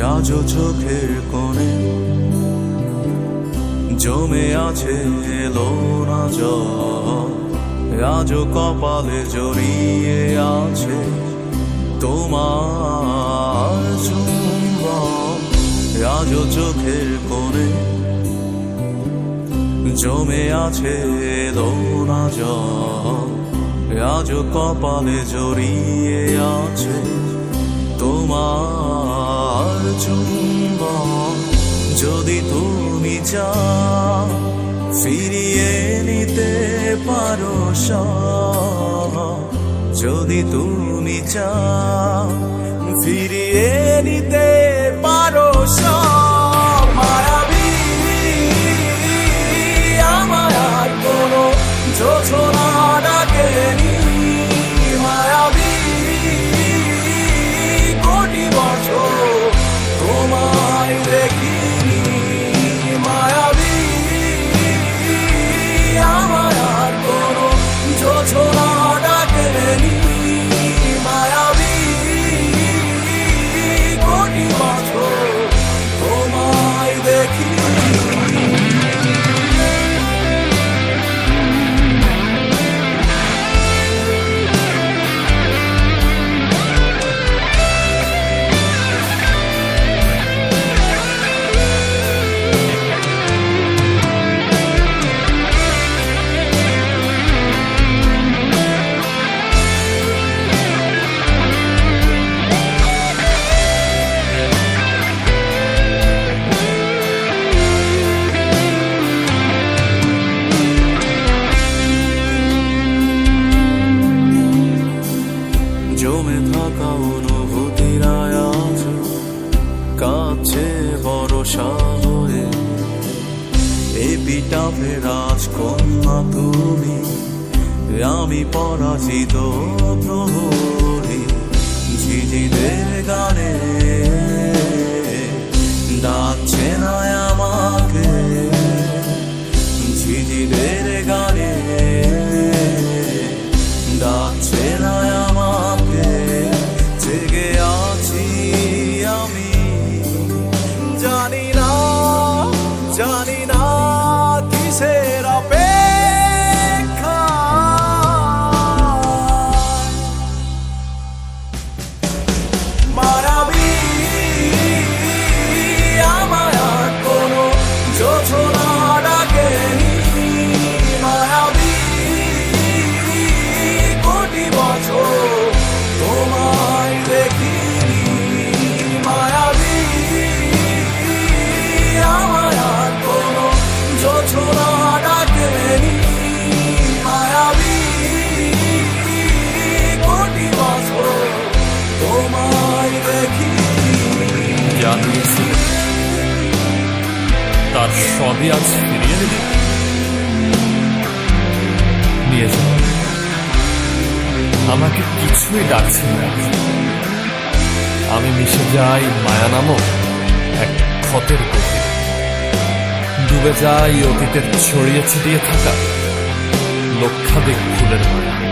আজও চোখের কোণে জমে আছে এলো না জল। আজও কপালে জড়িয়ে আছে তোমার চুম্বন। আজও চোখের কোণে জমে আছে এলো না জল। আজও কপালে জড়িয়ে আছে তোমার চুম্বন যদি তুমি চাও ফিরিয়ে নিতে পারো যদি তুমি চাও ফিরিয়ে নিতে পারো elegir. জমে থাকা অনুভূতির আয়াজ কাছে বড় সাগরে এপিটাফে রাজকন্যা তুমি, আমি পরাজিত প্রহরী, ঝিঝিদের গানে ডাকছে না 说出来 সবই আজ ফিরিয়ে দিবি। নিয়ে যাও। আমাকে কিছুই ডাকছে না। আমি মিশে যাই মায়া নামক এক ক্ষতের গভীরে ডুবে যাই অতীতের ছড়িয়ে ছিটিয়ে থাকা লক্ষাধিক ফুলের মায়া